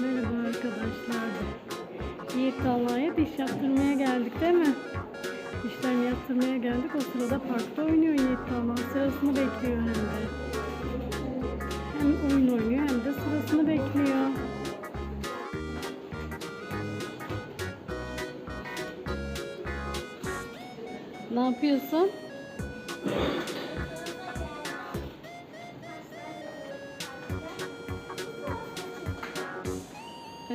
Merhaba arkadaşlar. Yiğit Talha'ya diş yaptırmaya geldik değil mi? Dişlerini yaptırmaya geldik. O sırada parkta oynuyor Yiğit Talha. Sırasını bekliyor hem de. Hem oyun oynuyor hem de sırasını bekliyor. Ne yapıyorsun?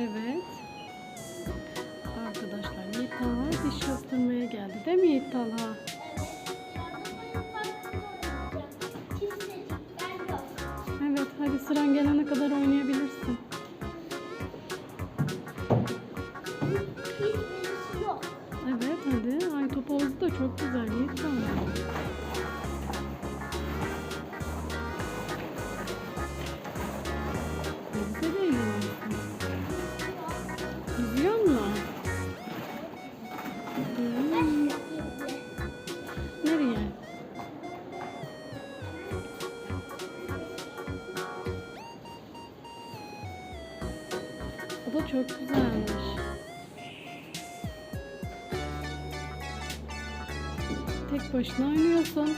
Evet. Arkadaşlar Yiğit diş yaptırmaya geldi değil mi Yiğit? Evet hadi sıran gelene kadar oynayabilirsin. Evet hadi. Ay top havuzu da çok güzel Yiğit. Yüzüyor mu? Hmm, Nereye? O da çok güzelmiş. Tek başına oynuyorsun.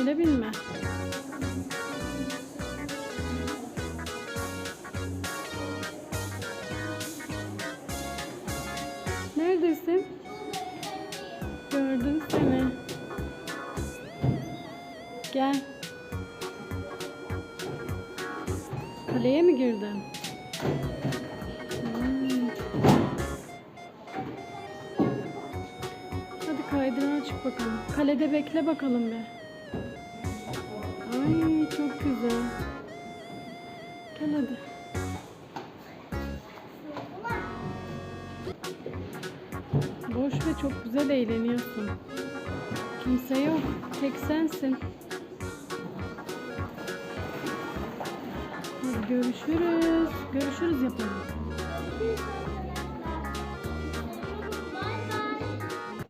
Öyle bilme. Neredesin? Gördüm seni. Gel. Kaleye mi girdin? Hmm. Hadi kaydırana çık bakalım. Kalede bekle bakalım bir. Ay çok güzel. Gel hadi. Boş ve çok güzel eğleniyorsun. Kimse yok. Tek sensin. Hadi görüşürüz. Görüşürüz yapalım.